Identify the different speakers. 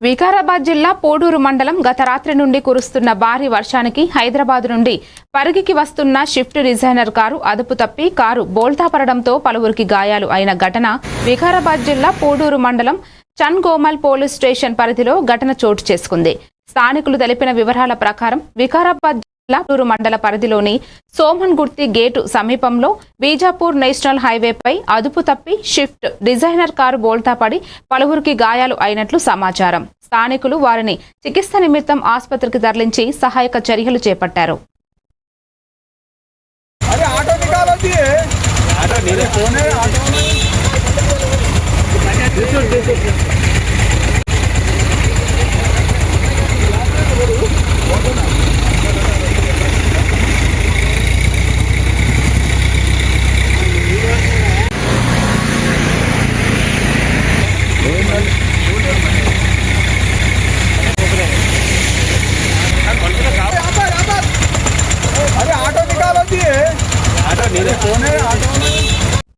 Speaker 1: వికారాబాద్ జిల్లా పోడూరు మండలం గత రాత్రి నుండి కురుస్తున్న భారీ వర్షానికి హైదరాబాద్ నుండి పరిగికి వస్తున్న షిఫ్ట్ డిజైనర్ కారు అదుపు తప్పి కారు బోల్తా పడడంతో పలువురికి గాయాలు అయిన ఘటన వికారాబాద్ జిల్లా పోడూరు మండలం చన్గోమల్ పోలీస్ స్టేషన్ పరిధిలో ఘటన చోటు చేసుకుంది. స్థానికులు తెలిపిన వివరాల ప్రకారం వికారాబాద్ పోడూరు మండల పరిధిలోని సోమన్ గుర్తి గేటు సమీపంలో బీజాపూర్ నేషనల్ హైవేపై అదుపు తప్పి షిఫ్ట్ డిజైనర్ కారు బోల్తా పడి పలువురికి గాయాలు అయినట్లు సమాచారం. స్థానికులు వారిని చికిత్స నిమిత్తం ఆసుపత్రికి తరలించి సహాయక చర్యలు చేపట్టారు.
Speaker 2: अरे ऑटो निकालो दिए ऑटो मेरे फ़ोन है ऑटो। अरे